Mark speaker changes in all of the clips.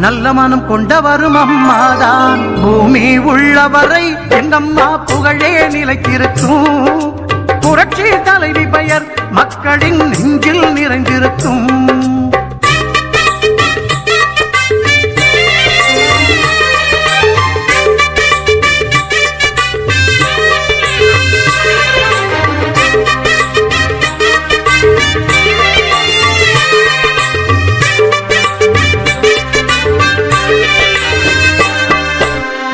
Speaker 1: நல்ல மனம் கொண்டவரும் அம்மாதான். பூமி உள்ளவரை எங்கம்மா புகழே நிலைத்திருக்கும். புரட்சி தலைவி பெயர் மக்களின் நெஞ்சில் நிறைந்திருக்கும்.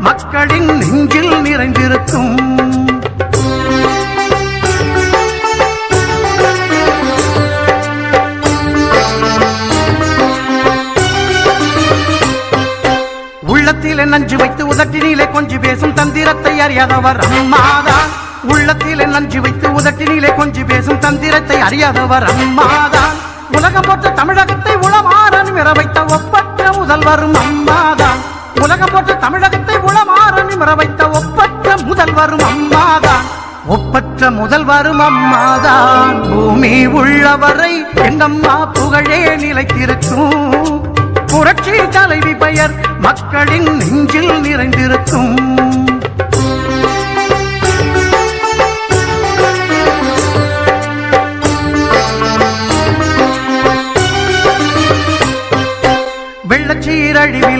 Speaker 1: மக்களின் நெஞ்சில் நிறைந்திருக்கும். உள்ளத்திலே நஞ்சு வைத்து உதட்டினிலே கொஞ்சி பேசும் தந்திரத்தை அறியாதவர் அம்மாதான் உள்ளத்திலே நஞ்சு வைத்து உதட்டினிலே கொஞ்சி பேசும் தந்திரத்தை அறியாதவர் அம்மாதான் உலகம் போற்ற தமிழகத்தை உளமாற நிமிர வைத்த ஒப்பற்ற முதல்வரும் அம்மாதான் உலகம் போற்ற தமிழகத்தை உளமாற நிமிர வைத்த ஒப்பற்ற முதல்வரும் அம்மாதான். ஒப்பற்ற முதல்வரும் அம்மாதான். பூமி உள்ளவரை எங்கம்மா புகழே நிலைத்திருக்கும். புரட்சி தலைவி பெயர் மக்களின் நெஞ்சில் நிறைந்திருக்கும். வெள்ளச்சீரழிவில்